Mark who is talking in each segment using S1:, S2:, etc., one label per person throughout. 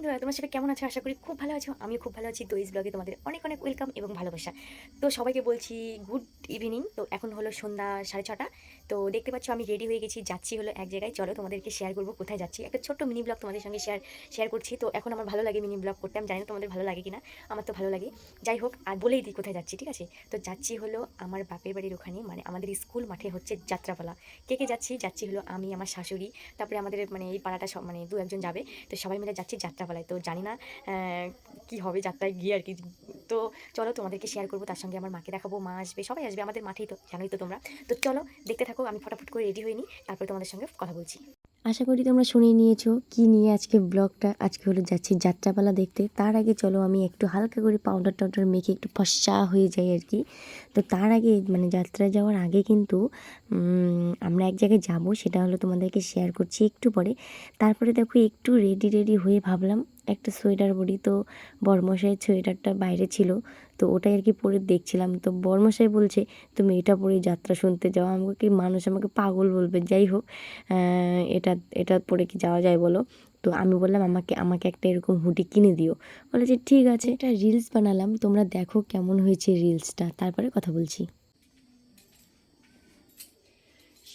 S1: বন্ধুরা, তোমার সবাই কেমন আছো? আশা করি খুব ভালো আছো। আমি খুব ভালো আছি। তো ইস ব্লগে তোমাদের অনেক অনেক ওয়েলকাম এবং ভালোবাসা। তো সবাইকে বলছি গুড ইভিনিং তো এখন হলো সন্ধ্যা সাড়ে ছটা। তো দেখতে পাচ্ছ আমি রেডি হয়ে গেছি। যাচ্ছি হলো এক জায়গায়। চলো তোমাদেরকে শেয়ার করব কোথায় যাচ্ছি। একটা ছোট্ট মিনি ব্লগ তোমাদের সঙ্গে শেয়ার শেয়ার করছি। তো এখন আমার ভালো লাগে মিনি ব্লগ করতে। আমি জানি না তোমাদের ভালো লাগে কিনা। আমার তো ভালো লাগে। যাই হোক, আর বলেই দিই কোথায় যাচ্ছি, ঠিক আছে? তো যাচ্ছি হলো আমার বাপের বাড়ির ওখানে মানে আমাদের স্কুল মাঠে হচ্ছে যাত্রাপালা। কে কে যাচ্ছি? যাচ্ছি হলো আমি, আমার শাশুড়ি, তারপরে আমাদের মানে এই পাড়াটা সব মানে দু একজন যাবে। তো সবাই মিলে যাচ্ছি যাত্রাপালায়। তো জানি না কি হবে যাত্রায় গিয়ে আর কি। তো চলো তোমাদেরকে শেয়ার করব। তার সঙ্গে আমার মাকে দেখাবো। মা আসবে, সবাই আসবে আমাদের মাঠেই তো, জানোই তো তোমরা। তো চলো, দেখতে থাকো। আমি ফটাফট করে রেডি হইনি তারপরে তোমাদের সঙ্গে কথা বলছি।
S2: আশা করি তোমরা শুনে নিয়েছো কি নিয়ে আজকে ব্লগটা আজকে হলো যাচ্ছি যাত্রাপালা দেখতে। তার আগে চলো আমি একটু হালকা করে পাউডার টাউডার মেখে একটু ফসা হয়ে যাই আর কি। তো তার আগে মানে যাত্রায় যাওয়ার আগে কিন্তু আমরা এক জায়গায় যাব, সেটা হলো তোমাদেরকে শেয়ার করছি একটু পরে। তারপরে দেখো একটু রেডি রেডি হয়ে ভাবলাম, একটা সোয়েটার পরি। তো বরমশাইয়ের সোয়েটারটা বাইরে ছিল, তো ওটাই আর কি পরে দেখছিলাম। তো বরমশাই বলছে, তুমি এটা পরে যাত্রা শুনতে যাও, আমাকে কি মানুষ আমাকে পাগল বলবে? যাই হোক এটা এটা পরে কি যাওয়া যায় বলো। তো আমি বললাম আমাকে আমাকে একটা এরকম হুডি কিনে দিও। বলে যে ঠিক আছে। একটা রিলস বানালাম তোমরা দেখো কেমন হয়েছে রিলসটা তারপরে কথা বলছি।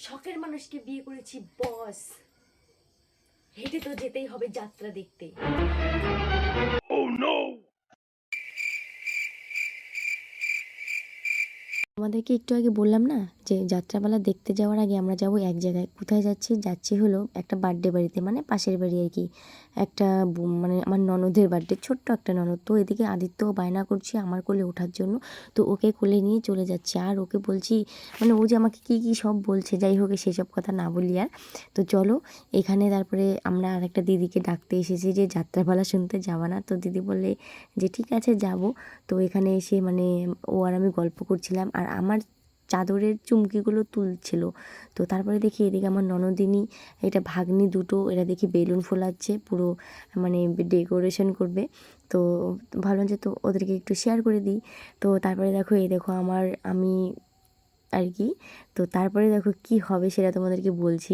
S1: শখের মানুষকে বিয়ে করেছি বস হেঁটে তো যেতেই হবে যাত্রা দেখতে।
S2: আমাদেরকে একটু আগে বললাম না যে যাত্রাপালা দেখতে যাওয়ার আগে আমরা যাব এক জায়গায়। কোথায় যাচ্ছি? যাচ্ছি হলো একটা বার্থডে বাড়িতে মানে পাশের বাড়ি আর কি। একটা মানে আমার ননদের বার্থডে ছোট্ট একটা ননদ। তো এদিকে আদিত্যও বায়না করছে আমার কোলে ওঠার জন্য। তো ওকে কোলে নিয়ে চলে যাচ্ছে। আর ওকে বলছি মানে ও যে আমাকে কী কী সব বলছে, যাই হোক সেসব কথা না বলি আর। তো চলো, এখানে তারপরে আমরা আর একটা দিদিকে ডাকতে এসেছি যে যাত্রাপালা শুনতে যাবা না। তো দিদি বললে যে ঠিক আছে, যাব। তো এখানে এসে মানে ও আর আমি গল্প করছিলাম। আর আমার চাদরের চুমকিগুলো তুলছিল। তো তারপরে দেখি এদিকে আমার ননদিনী, এটা ভাগ্নি দুটো, এরা দেখি বেলুন ফোলাচ্ছে, পুরো মানে ডেকোরেশন করবে। তো ভাবলাম যে তো ওদেরকে একটু শেয়ার করে দিই। তো তারপরে দেখো, এই দেখো আমার, আমি আর কি তো তারপরে দেখো কি হবে সেটা তোমাদেরকে বলছি।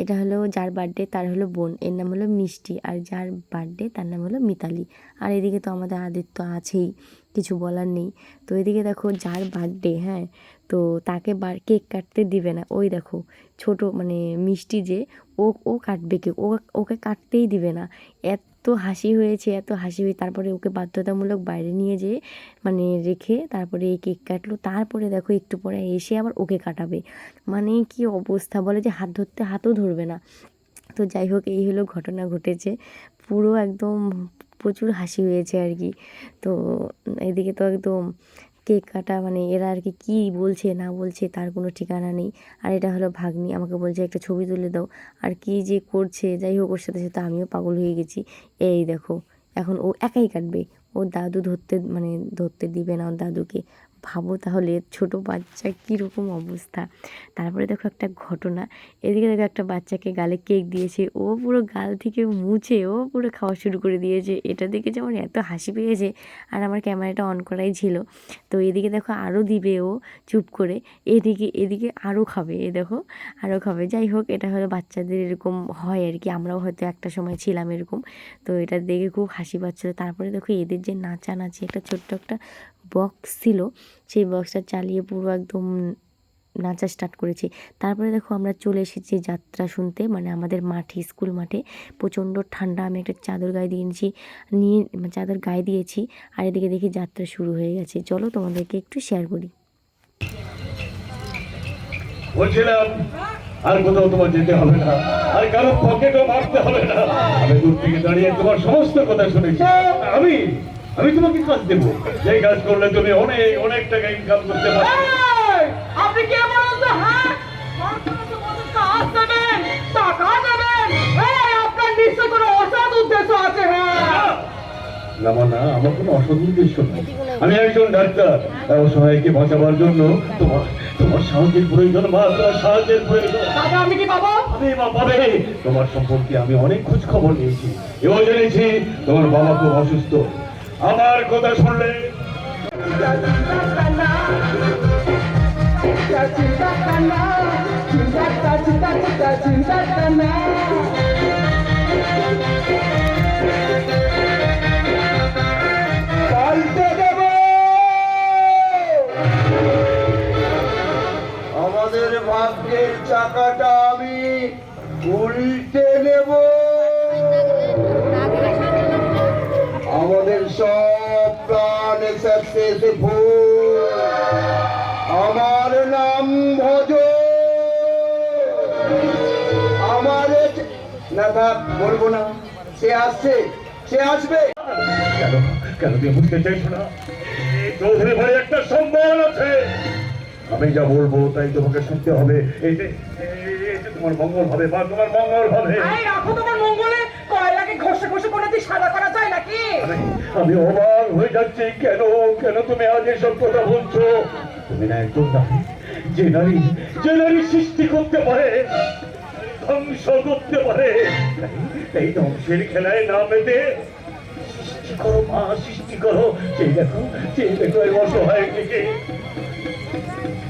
S2: এটা হলো যার বার্থডে তার হলো বোন, এর নাম হলো মিষ্টি আর যার বার্থডে তার নাম হলো মিতালি। আর এদিকে তো আমাদের আদিত্য আছেই, কিছু বলার নেই। তো এদিকে দেখো যার বার্থডে হ্যাঁ? তো তাকে বার কেক কাটতে দিবে না। ওই দেখো ছোট মানে মিষ্টি যে, ও ও কাটবে কেক, ও, ওকে কাটতেই দিবে না। এত হাসি হয়েছে, এত হাসি হয়ে তারপরে ওকে বাধ্যতামূলক বাইরে নিয়ে যেয়ে মানে রেখে তারপরে এই কেক কাটলো। তারপরে দেখো একটু পরে এসে আবার ওকে কাটাবে। মানে কি অবস্থা বলে যে হাত ধরতে হাতও ধরবে না। তো যাই হোক, এই হলো ঘটনা ঘটেছে। পুরো একদম প্রচুর হাসি হয়েছে আর কি। তো এদিকে তো একদম কেক কাটা মানে এরা আর কি কী বলছে, না বলছে, তার কোনো ঠিকানা নেই। আর এটা হলো ভাগ্নি, আমাকে বলছে, একটা ছবি তুলে দাও। আর কি যে করছে, যাই হোক, ওর সাথে সাথে আমিও পাগল হয়ে গেছি। এই দেখো, এখন ও একাই কাটবে। ওর দাদু ধরতে মানে ধরতে দিবে না ওর দাদুকে। ভাবো তাহলে ছোট বাচ্চা কীরকম অবস্থা। তারপরে দেখো একটা ঘটনা, এদিকে দেখো একটা বাচ্চাকে গালে কেক দিয়েছে, ও পুরো গাল থেকে মুছে ও পুরো খাওয়া শুরু করে দিয়েছে। এটা দেখে যেমন এত হাসি পেয়েছে, আর আমার ক্যামেরাটা অন করাই ছিল। তো এদিকে দেখো আরও দিবে ও চুপ করে, এদিকে এদিকে আরও খাবে, এ দেখো আরও খাবে। যাই হোক, এটা হলো বাচ্চাদের এরকম হয় আর কি, আমরাও হয়তো একটা সময় ছিলাম এরকম। তো এটা দেখে খুব হাসি পাচ্ছিলো। তারপরে দেখো এদের যে নাচানাচি, একটা ছোট্ট একটা বক্স ছিল, সেই বক্সটা চালিয়ে পুরো একদম নাচা স্টার্ট করেছি। তারপরে দেখো আমরা চলে এসেছি যাত্রা শুনতে মানে আমাদের মাঠে স্কুল মাঠে। প্রচণ্ড ঠান্ডা, আমি একটা চাদর গায়ে দিয়েছি নিয়ে মানে চাদর গায়ে দিয়েছি, আর এদিকে দেখি যাত্রা শুরু হয়ে গেছে। চলো তোমাদেরকে একটু শেয়ার করি।
S3: আর কোথাও তোমার যেতে হবে না, আর কারও পকেটও মারতে হবে না। আমি দূর থেকে দাঁড়িয়ে তোমার সমস্ত কথা শুনেছি। আমি আমি তোমাকে কাজ দেবো। যে কাজ করলে তুমি অনেক অনেক টাকা ইনকাম করতে পারবে
S4: আপনি কে বলেন তো হ্যাঁ?
S3: আমার কোনো অসৎ উদ্দেশ্য নেই আমি একজন ডাক্তার অসহায়কে বাঁচাবার জন্য তোমার তোমার সাহায্যের প্রয়োজন মা তোমার সাহায্যের প্রয়োজন।
S4: আমি কি পাবো?
S3: আমি মা পাবে। তোমার সম্পর্কে আমি অনেক খোঁজ খবর নিয়েছি। এও জেনেছি তোমার বাবা খুব অসুস্থ। আমার কথা শুনলে।
S4: আমাদের ভাগ্যের
S5: চাকাটা আমি উল্টে নেব। আমাদের সব প্রাণ সাকসেসফুল আমার নাম ভজ। আমার না থাক বলব না। সে আসছে সে আসবে।
S3: কেন কেন তুমি বুঝতে চাইছো না? চৌধুরী ভাই একটা সম্মান আছে। আমি যা বলব তাই তোমাকে শুনতে হবে। এই যে তোমার মঙ্গল হবে বা তোমার মঙ্গল হবে
S4: রাখো তোমার মঙ্গলে।
S3: আমি অবাক হয়ে যাচ্ছি। কেন কেন তুমি আজ এসব কথা বলছো? তুমি না একজন যে নারী যে নারী সৃষ্টি করতে পারে, ধ্বংস করতে পারে। এই ধ্বংসের খেলায় না পেতে সৃষ্টি করো, মা, সৃষ্টি করো। যে দেখো যে দেখো অসহায় থেকে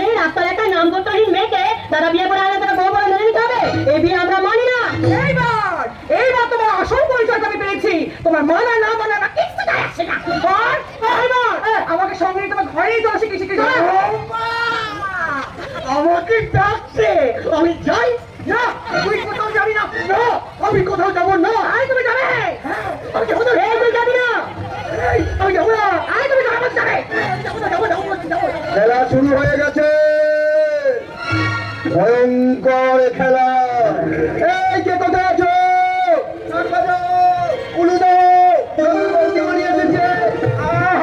S4: নেই রাস্তার একটা নাম করতাহীন মেয়েকে দাদা বিয়ে করে আনলে তারা বউ করে মেনে নিতে হবে? এই বিয়ে আমরা মানি না। এইবার এইবার তোমার আসল পরিচয়টা আমি পেয়েছি। তোমার মানা না মানা না কিছু যায় আসে না। এইবার আমাকে সঙ্গে তোমার ঘরেই চলে শিখে শিখে আমাকে ডাকছে। আমি যাই। না তুই কোথাও যাবি না। না আমি কোথাও যাব না।
S5: ভয়ঙ্কর খেলা। এই কে কোথায় আছো উলু দাও, বন্দী বানিয়ে এসেছে। আহ,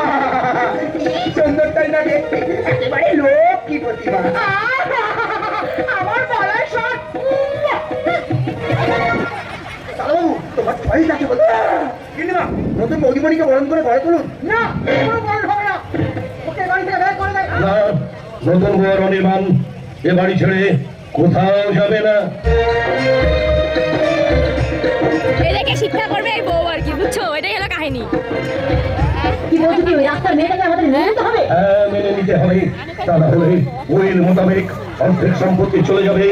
S5: কি সুন্দর তাই না একেবারে লোক কি প্রতিভা
S4: আমার বলার শট
S5: তোমার চয়েস আছে বলে। কিন্তু নতুন মৌদিমণিকে বরণ করে ঘরে তুলুন
S4: না কোনো হবে না। ওকে বাড়ি থেকে বের করে দেয়।
S3: নতুন বউয়ের অনির্বাণ এ বাড়ি ছেড়ে কোথাও যাবে না।
S1: এদেরকে শিক্ষা করবে এই বউ আর কি বুঝছ? এটাই হলো কাহিনী।
S3: হ্যাঁ মেনে নিতে হবে। তা না হলে মোতাবেক অর্ধেক সম্পত্তি চলে যাবে।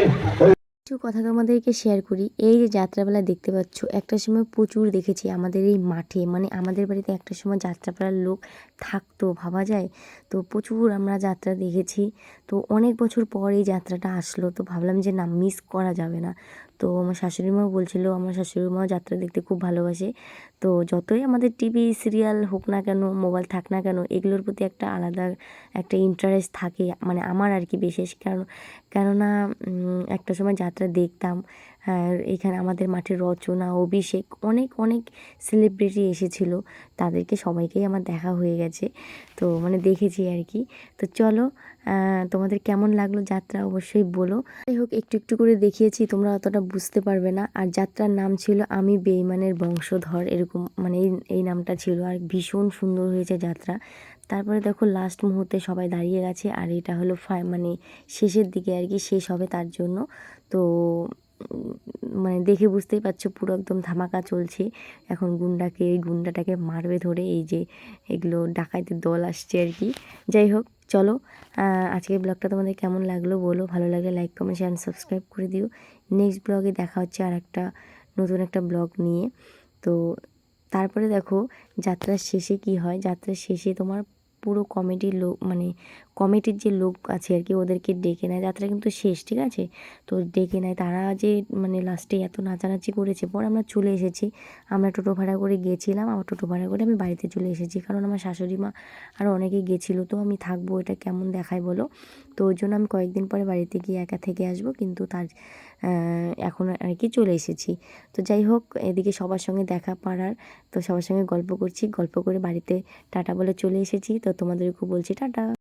S2: কিছু কথা তোমাদেরকে শেয়ার করি। এই যে যাত্রাপালা দেখতে পাচ্ছ, একটা সময় প্রচুর দেখেছি আমাদের এই মাঠে। মানে আমাদের বাড়িতে একটা সময় যাত্রাপালার লোক থাকতো, ভাবা যায়? তো প্রচুর আমরা যাত্রা দেখেছি। তো অনেক বছর পর এই যাত্রাটা আসলো। তো ভাবলাম যে না মিস করা যাবে না। তো আমার শাশুড়ি মাও বলছিল, আমার শাশুড়ি মাও যাত্রা দেখতে খুব ভালোবাসে। তো যতই আমাদের টিভি সিরিয়াল হোক না কেন, মোবাইল থাক না কেন, এগুলোর প্রতি একটা আলাদা একটা ইন্টারেস্ট থাকে মানে আমার আর কি বিশেষ। কারণ, কেননা একটা সময় যাত্রা দেখতাম আর এখানে আমাদের মাঠে রচনা, অভিষেক অনেক অনেক সেলিব্রিটি এসেছিল। তাদেরকে সবাইকেই আমার দেখা হয়ে গেছে। তো মানে দেখেছি আর কি। তো চলো তোমাদের কেমন লাগল যাত্রা অবশ্যই বলো। যাই হোক, একটু একটু করে দেখিয়েছি, তোমরা অতটা বুঝতে পারবে না। আর যাত্রার নাম ছিল আমি বেইমানের বংশধর, এরকম মানে এই নামটা ছিল। আর ভীষণ সুন্দর হয়েছে যাত্রা। তারপরে দেখো লাস্ট মুহূর্তে সবাই দাঁড়িয়ে গেছে। আর এটা হলো মানে শেষের দিকে আর কি, শেষ হবে তার জন্য। তো মানে দেখে বুঝতেই পারছ পুরো একদম ধামাকা চলছে। এখন গুন্ডাকে, এই গুন্ডাটাকে মারবে ধরে এই যে এগুলো ডাকাইতের দল আসছে আর কি। যাই হোক, চলো আজকের ব্লগটা তোমাদের কেমন লাগল বলো। ভালো লাগলে লাইক কমেন্ট শেয়ার সাবস্ক্রাইব করে দিও। নেক্সট ব্লগে দেখা হচ্ছে আর একটা নতুন একটা ব্লগ নিয়ে। তো, তারপরে দেখো, যাত্রার শেষে কি হয়? যাত্রার শেষে তোমার পুরো কমিটির লোক মানে কমিটির যে লোক আছে আর কি, ওদেরকে ডেকে নেয়। যাত্রা কিন্তু শেষ, ঠিক আছে? তো ডেকে নেয়। তারা যে মানে লাস্টে এত নাচানাচি করেছে, পর আমরা চলে এসেছি। আমরা টোটো ভাড়া করে গিয়েছিলাম আমার টোটো ভাড়া করে আমি বাড়িতে চলে এসেছি। কারণ আমার শাশুড়ি মা আরও অনেকেই গেছিল, তো আমি থাকব, এটা কেমন দেখায় বলো? তো ওই জন্য আমি কয়েকদিন পরে বাড়িতে গিয়ে একা থেকে আসব, কিন্তু তার এখন আর কি চলে এসেছি। তো যাই হোক, এদিকে সবার সঙ্গে দেখা পাড়ার, তো সবার সঙ্গে গল্প করছি। গল্প করে বাড়িতে টাটা বলে চলে এসেছি। তো তোমাদেরকেও বলছি টাটা।